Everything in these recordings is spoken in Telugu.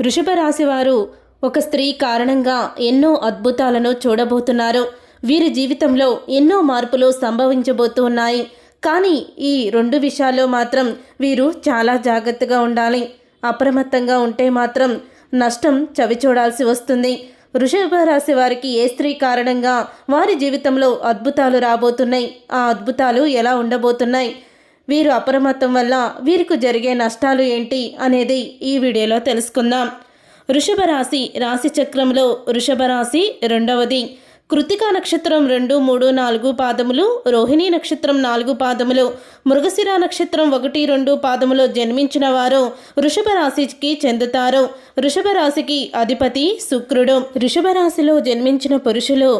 వృషభ రాశివారు ఒక స్త్రీ కారణంగా ఎన్నో అద్భుతాలను చూడబోతున్నారు. వీరి జీవితంలో ఎన్నో మార్పులు సంభవించబోతు ఉన్నాయి కానీ ఈ రెండు విషయాల్లో మాత్రం వీరు చాలా జాగ్రత్తగా ఉండాలి. అప్రమత్తంగా ఉంటే మాత్రం నష్టం చవిచూడాల్సి వస్తుంది. వృషభ రాశి వారికి ఏ స్త్రీ కారణంగా వారి జీవితంలో అద్భుతాలు రాబోతున్నాయి? ఆ అద్భుతాలు ఎలా ఉండబోతున్నాయి? వీరు అప్రమత్తం వల్ల వీరికి జరిగే నష్టాలు ఏంటి అనేది ఈ వీడియోలో తెలుసుకుందాం. వృషభ రాశి రాశి చక్రంలో వృషభ రాశి రెండవది. కృతికా నక్షత్రం రెండు మూడు నాలుగు పాదములు రోహిణి నక్షత్రం నాలుగు పాదములు మృగశిర నక్షత్రం ఒకటి రెండు పాదములో జన్మించిన వారు వృషభ రాశికి చెందుతారు. వృషభ రాశికి అధిపతి శుక్రుడు. వృషభ రాశిలో జన్మించిన పురుషులు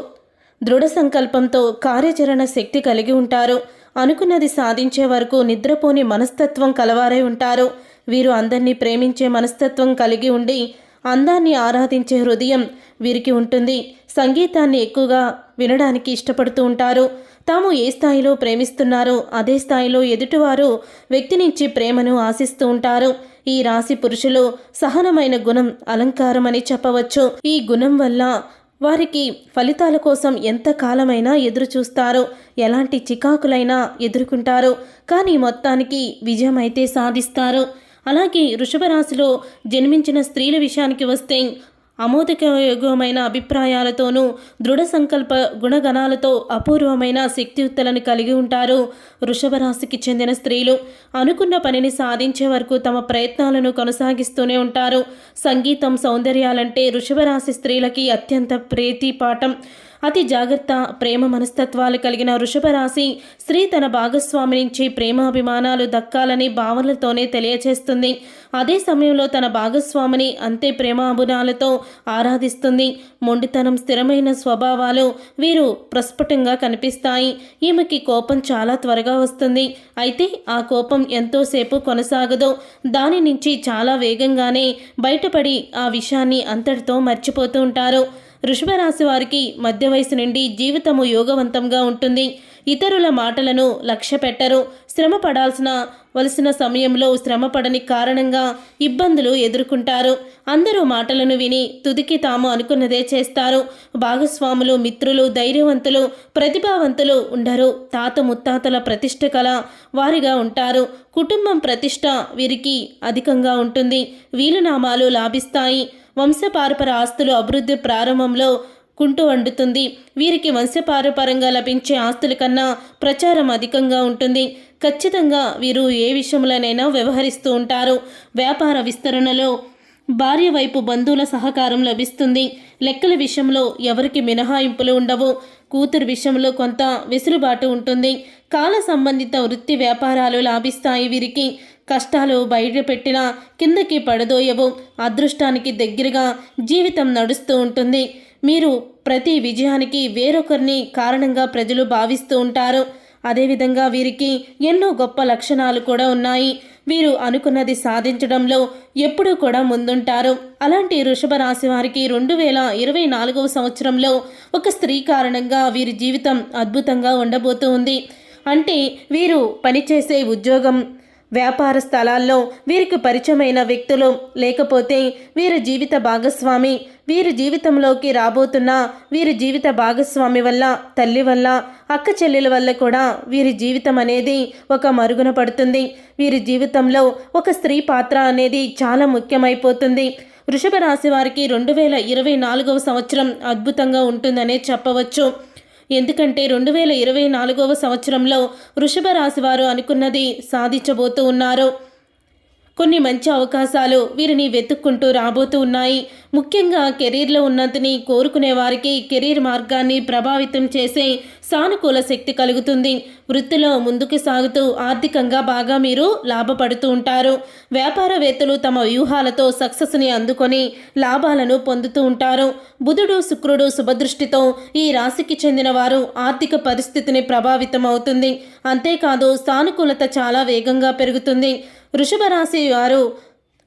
దృఢ సంకల్పంతో కార్యాచరణ శక్తి కలిగి ఉంటారు. అనుకున్నది సాధించే వరకు నిద్రపోని మనస్తత్వం కలవారై ఉంటారు. వీరు అందరినీ ప్రేమించే మనస్తత్వం కలిగి ఉండి అందాన్ని ఆరాధించే హృదయం వీరికి ఉంటుంది. సంగీతాన్ని ఎక్కువగా వినడానికి ఇష్టపడుతూ ఉంటారు. తాము ఏ స్థాయిలో ప్రేమిస్తున్నారో అదే స్థాయిలో ఎదుటివారు వ్యక్తి నుంచి ప్రేమను ఆశిస్తూ ఉంటారు. ఈ రాశి పురుషులు సహనమైన గుణం అలంకారం అని చెప్పవచ్చు. ఈ గుణం వల్ల వారికి ఫలితాల కోసం ఎంత కాలమైనా ఎదురుచూస్తారు. ఎలాంటి చికాకులైనా ఎదుర్కొంటారు. కానీ మొత్తానికి విజయం అయితే సాధిస్తారు. అలాగే వృషభ రాశిలో జన్మించిన స్త్రీల విషయానికి వస్తే అమోదకయోగమైన అభిప్రాయాలతోనూ దృఢ సంకల్ప గుణగణాలతో అపూర్వమైన శక్తియుక్తలను కలిగి ఉంటారు వృషభరాశికి చెందిన స్త్రీలు. అనుకున్న పనిని సాధించే వరకు తమ ప్రయత్నాలను కొనసాగిస్తూనే ఉంటారు. సంగీతం సౌందర్యాలంటే వృషభరాశి స్త్రీలకి అత్యంత ప్రీతి పాఠం అతి జాగ్రత్త ప్రేమ మనస్తత్వాలు కలిగిన వృషభ రాశి స్త్రీ తన భాగస్వామి నుంచి ప్రేమాభిమానాలు దక్కాలని భావనలతోనే తెలియచేస్తుంది. అదే సమయంలో తన భాగస్వామిని అంతే ప్రేమాభిమానాలతో ఆరాధిస్తుంది. మొండితనం స్థిరమైన స్వభావాలు వీరు ప్రస్ఫుటంగా కనిపిస్తాయి. ఈమెకి కోపం చాలా త్వరగా వస్తుంది. అయితే ఆ కోపం ఎంతోసేపు కొనసాగదు. దాని నుంచి చాలా వేగంగానే బయటపడి ఆ విషయాన్ని అంతటితో మర్చిపోతూ ఉంటారు. రాశి వారికి మధ్య వయసు నుండి జీవితము యోగవంతంగా ఉంటుంది. ఇతరుల మాటలను లక్ష్య పెట్టరు. శ్రమ పడాల్సిన వలసిన సమయంలో శ్రమపడని కారణంగా ఇబ్బందులు ఎదుర్కొంటారు. అందరూ మాటలను విని తుదికి తాము అనుకున్నదే చేస్తారు. భాగస్వాములు మిత్రులు ధైర్యవంతులు ప్రతిభావంతులు ఉండరు. తాత ముత్తాతల ప్రతిష్ట కల వారిగా ఉంటారు. కుటుంబం ప్రతిష్ట వీరికి అధికంగా ఉంటుంది. వీలునామాలు లాభిస్తాయి. వంశపారపర ఆస్తులు అభివృద్ధి ప్రారంభంలో కుంటు వండుతుంది. వీరికి వంశపారపరంగా లభించే ఆస్తుల కన్నా ప్రచారం అధికంగా ఉంటుంది. ఖచ్చితంగా వీరు ఏ విషయంలోనైనా వ్యవహరిస్తూ ఉంటారు. వ్యాపార విస్తరణలో భార్య వైపు బంధువుల సహకారం లభిస్తుంది. లెక్కల విషయంలో ఎవరికి మినహాయింపులు ఉండవు. కూతురు విషయంలో కొంత వెసులుబాటు ఉంటుంది. కాల సంబంధిత వృత్తి వ్యాపారాలు లాభిస్తాయి వీరికి. కష్టాలు బయట పెట్టినా కిందకి పడదోయవు. అదృష్టానికి దగ్గరగా జీవితం నడుస్తూ ఉంటుంది. మీరు ప్రతి విజయానికి వేరొకరిని కారణంగా ప్రజలు భావిస్తూ ఉంటారు. అదేవిధంగా వీరికి ఎన్నో గొప్ప లక్షణాలు కూడా ఉన్నాయి. వీరు అనుకున్నది సాధించడంలో ఎప్పుడూ కూడా ముందుంటారు. అలాంటి వృషభ రాశి వారికి రెండు వేల ఇరవై నాలుగవ సంవత్సరంలో ఒక స్త్రీ కారణంగా వీరి జీవితం అద్భుతంగా ఉండబోతూ ఉంది. అంటే వీరు పనిచేసే ఉద్యోగం వ్యాపార స్థలాల్లో వీరికి పరిచయమైన వ్యక్తులు లేకపోతే వీరి జీవిత భాగస్వామి వీరి జీవితంలోకి రాబోతున్న వీరి జీవిత భాగస్వామి వల్ల తల్లి వల్ల అక్క చెల్లెల వల్ల కూడా వీరి జీవితం అనేది ఒక మరుగున పడుతుంది. వీరి జీవితంలో ఒక స్త్రీ పాత్ర అనేది చాలా ముఖ్యమైపోతుంది. వృషభ రాశి వారికి రెండు వేల ఇరవై నాలుగవ సంవత్సరం అద్భుతంగా ఉంటుందనే చెప్పవచ్చు. ఎందుకంటే రెండు వేల ఇరవై నాలుగవ సంవత్సరంలో వృషభ రాశి వారు అనుకున్నది సాధించబోతూ ఉన్నారు. కొన్ని మంచి అవకాశాలు వీరిని వెతుక్కుంటూ రాబోతూ ఉన్నాయి. ముఖ్యంగా కెరీర్లో ఉన్నతిని కోరుకునే వారికి కెరీర్ మార్గాన్ని ప్రభావితం చేసే సానుకూల శక్తి కలుగుతుంది. వృత్తిలో ముందుకు సాగుతూ ఆర్థికంగా బాగా మీరు లాభపడుతూ ఉంటారు. వ్యాపారవేత్తలు తమ వ్యూహాలతో సక్సెస్ని అందుకొని లాభాలను పొందుతూ ఉంటారు. బుధుడు శుక్రుడు శుభదృష్టితో ఈ రాశికి చెందిన వారు ఆర్థిక పరిస్థితిని ప్రభావితం అవుతుంది అంతేకాదు సానుకూలత చాలా వేగంగా పెరుగుతుంది. వృషభ రాశి వారు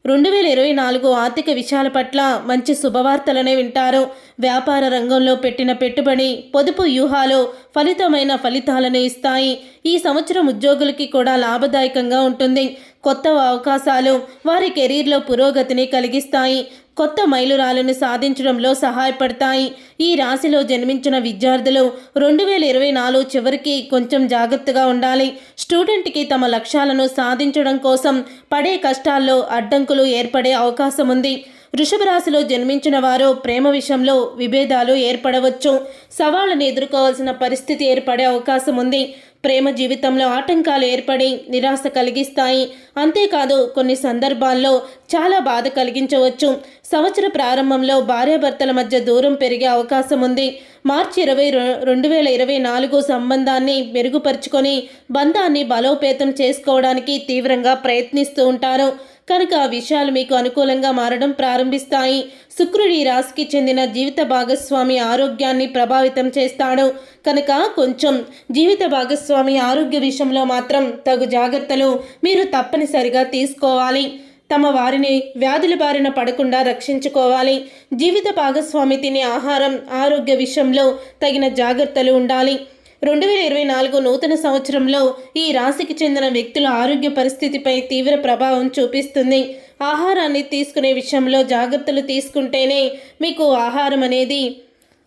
రెండు వేల ఇరవై నాలుగు ఆర్థిక విషయాల పట్ల మంచి శుభవార్తలనే వింటారు. వ్యాపార రంగంలో పెట్టిన పెట్టుబడి పొదుపు వ్యూహాలు ఫలితమైన ఫలితాలను ఇస్తాయి. ఈ సంవత్సరం ఉద్యోగులకి కూడా లాభదాయకంగా ఉంటుంది. కొత్త అవకాశాలు వారి కెరీర్లో పురోగతిని కలిగిస్తాయి. కొత్త మైలురాలను సాధించడంలో సహాయపడతాయి. ఈ రాశిలో జన్మించిన విద్యార్థులు రెండు వేల ఇరవై నాలుగు చివరికి కొంచెం జాగ్రత్తగా ఉండాలి. స్టూడెంట్కి తమ లక్ష్యాలను సాధించడం కోసం పడే కష్టాల్లో అడ్డంకులు ఏర్పడే అవకాశం ఉంది. వృషభ రాశిలో జన్మించిన వారు ప్రేమ విషయంలో విభేదాలు ఏర్పడవచ్చు. సవాళ్ళను ఎదుర్కోవాల్సిన పరిస్థితి ఏర్పడే అవకాశం ఉంది. ప్రేమ జీవితంలో ఆటంకాలు ఏర్పడి నిరాశ కలిగిస్తాయి. అంతేకాదు కొన్ని సందర్భాల్లో చాలా బాధ కలిగించవచ్చు. సంవత్సర ప్రారంభంలో భార్యాభర్తల మధ్య దూరం పెరిగే అవకాశం ఉంది. మార్చి ఇరవై రెండు వేల ఇరవై నాలుగు సంబంధాన్ని మెరుగుపరుచుకొని బంధాన్ని బలోపేతం చేసుకోవడానికి తీవ్రంగా ప్రయత్నిస్తూ ఉంటారు. కనుక ఆ విషయాలు మీకు అనుకూలంగా మారడం ప్రారంభిస్తాయి. శుక్రుడి రాశికి చెందిన జీవిత భాగస్వామి ఆరోగ్యాన్ని ప్రభావితం చేస్తాడు. కనుక కొంచెం జీవిత భాగస్వామి ఆరోగ్య విషయంలో మాత్రం తగు జాగ్రత్తలు మీరు తప్పనిసరిగా తీసుకోవాలి. తమ వారిని వ్యాధుల బారిన పడకుండా రక్షించుకోవాలి. జీవిత భాగస్వామి తినే ఆహారం ఆరోగ్య విషయంలో తగిన జాగ్రత్తలు ఉండాలి. రెండు వేల ఇరవై నాలుగు నూతన సంవత్సరంలో ఈ రాశికి చెందిన వ్యక్తుల ఆరోగ్య పరిస్థితిపై తీవ్ర ప్రభావం చూపిస్తుంది. ఆహారాన్ని తీసుకునే విషయంలో జాగ్రత్తలు తీసుకుంటేనే మీకు ఆహారం అనేది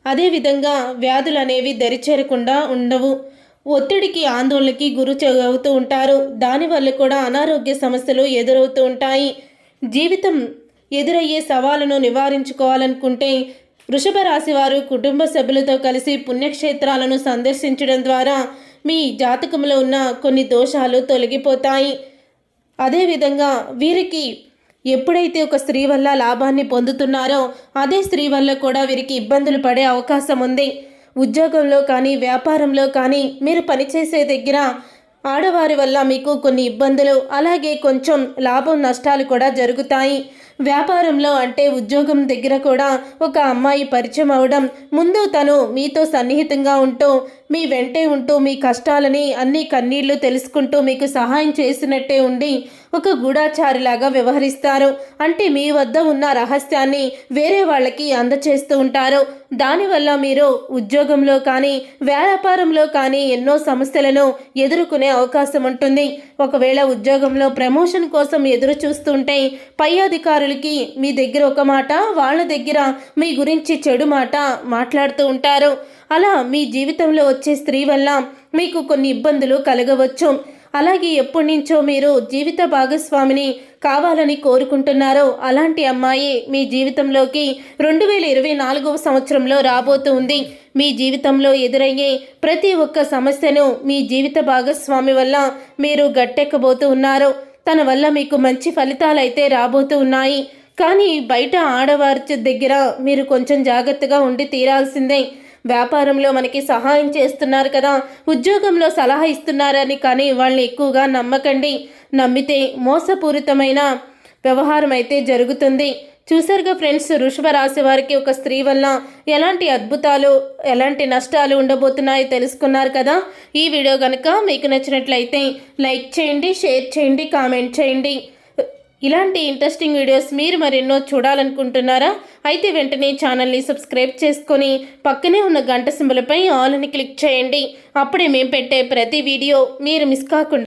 అదేవిధంగా వ్యాధులు అనేవి దరిచేరకుండా ఉండవు. ఒత్తిడికి ఆందోళనకి గురి అవుతూ ఉంటారు. దానివల్ల కూడా అనారోగ్య సమస్యలు ఎదురవుతూ ఉంటాయి. జీవితం ఎదురయ్యే సవాలును నివారించుకోవాలనుకుంటే వృషభ రాశి వారు కుటుంబ సభ్యులతో కలిసి పుణ్యక్షేత్రాలను సందర్శించడం ద్వారా మీ జాతకంలో ఉన్న కొన్ని దోషాలు తొలగిపోతాయి. అదేవిధంగా వీరికి ఎప్పుడైతే ఒక స్త్రీ వల్ల లాభాన్ని పొందుతున్నారో అదే స్త్రీ వల్ల కూడా వీరికి ఇబ్బందులు పడే అవకాశం ఉంది. ఉద్యోగంలో కానీ వ్యాపారంలో కానీ మీరు పనిచేసే దగ్గర ఆడవారి వల్ల మీకు కొన్ని ఇబ్బందులు అలాగే కొంచెం లాభం నష్టాలు కూడా జరుగుతాయి. వ్యాపారంలో అంటే ఉద్యోగం దగ్గర కూడా ఒక అమ్మాయి పరిచయం అవడం ముందు తను మీతో సన్నిహితంగా ఉంటూ మీ వెంటే ఉంటూ మీ కష్టాలని అన్ని కన్నీళ్ళు తెలుసుకుంటూ మీకు సహాయం చేసినట్టే ఉండి ఒక గూఢాచారిలాగా వ్యవహరిస్తారు. అంటే మీ వద్ద ఉన్న రహస్యాన్ని వేరే వాళ్ళకి అందచేస్తూ ఉంటారు. దానివల్ల మీరు ఉద్యోగంలో కానీ వ్యాపారంలో కానీ ఎన్నో సమస్యలను ఎదుర్కొనే అవకాశం ఉంటుంది. ఒకవేళ ఉద్యోగంలో ప్రమోషన్ కోసం ఎదురు చూస్తుంటే పై అధికారులకి మీ దగ్గర ఒక మాట వాళ్ళ దగ్గర మీ గురించి చెడు మాట మాట్లాడుతూ ఉంటారు. అలా మీ జీవితంలో వచ్చే స్త్రీ వల్ల మీకు కొన్ని ఇబ్బందులు కలగవచ్చు. అలాగే ఎప్పటి నుంచో మీరు జీవిత భాగస్వామిని కావాలని కోరుకుంటున్నారో అలాంటి అమ్మాయి మీ జీవితంలోకి రెండు వేల ఇరవై నాలుగవ సంవత్సరంలో రాబోతుంది మీ జీవితంలో ఎదురయ్యే ప్రతి ఒక్క సమస్యను మీ జీవిత భాగస్వామి వల్ల మీరు గట్టెక్కబోతూ ఉన్నారు. తన వల్ల మీకు మంచి ఫలితాలు అయితే రాబోతూ ఉన్నాయి. కానీ బయట ఆడవారి దగ్గర మీరు కొంచెం జాగ్రత్తగా ఉండి తీరాల్సిందే. వ్యాపారంలో మనకి సహాయం చేస్తున్నారు కదా ఉద్యోగంలో సలహా ఇస్తున్నారని కానీ వాళ్ళని ఎక్కువగా నమ్మకండి. నమ్మితే మోసపూరితమైన వ్యవహారం అయితే జరుగుతుంది. చూసారుగా ఫ్రెండ్స్ వృషభ రాశి వారికి ఒక స్త్రీ వల్ల ఎలాంటి అద్భుతాలు ఎలాంటి నష్టాలు ఉండబోతున్నాయో తెలుసుకున్నారు కదా. ఈ వీడియో కనుక మీకు నచ్చినట్లయితే లైక్ చేయండి షేర్ చేయండి కామెంట్ చేయండి. ఇలాంటి ఇంట్రెస్టింగ్ వీడియోస్ మీరు మరెన్నో చూడాలనుకుంటున్నారా? అయితే వెంటనే ఛానల్ని సబ్స్క్రైబ్ చేసుకొని పక్కనే ఉన్న గంట సింబలపై ఆల్ అని క్లిక్ చేయండి. అప్పుడే మేము పెట్టే ప్రతి వీడియో మీరు మిస్ కాకుండా